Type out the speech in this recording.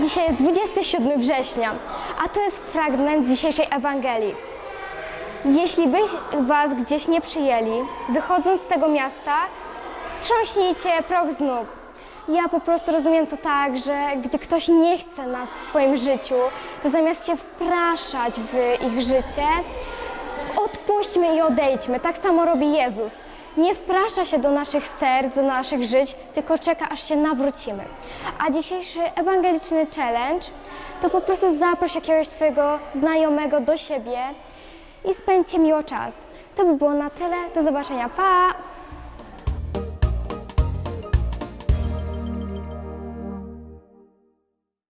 Dzisiaj jest 27 września, a to jest fragment dzisiejszej Ewangelii. Jeśli by was gdzieś nie przyjęli, wychodząc z tego miasta, strząśnijcie proch z nóg. Ja po prostu rozumiem to tak, że gdy ktoś nie chce nas w swoim życiu, to zamiast się wpraszać w ich życie, odpuśćmy i odejdźmy. Tak samo robi Jezus. Nie wprasza się do naszych serc, do naszych żyć, tylko czeka, aż się nawrócimy. A dzisiejszy ewangeliczny challenge to po prostu zaproś jakiegoś swojego znajomego do siebie i spędźcie miło czas. To by było na tyle. Do zobaczenia. Pa!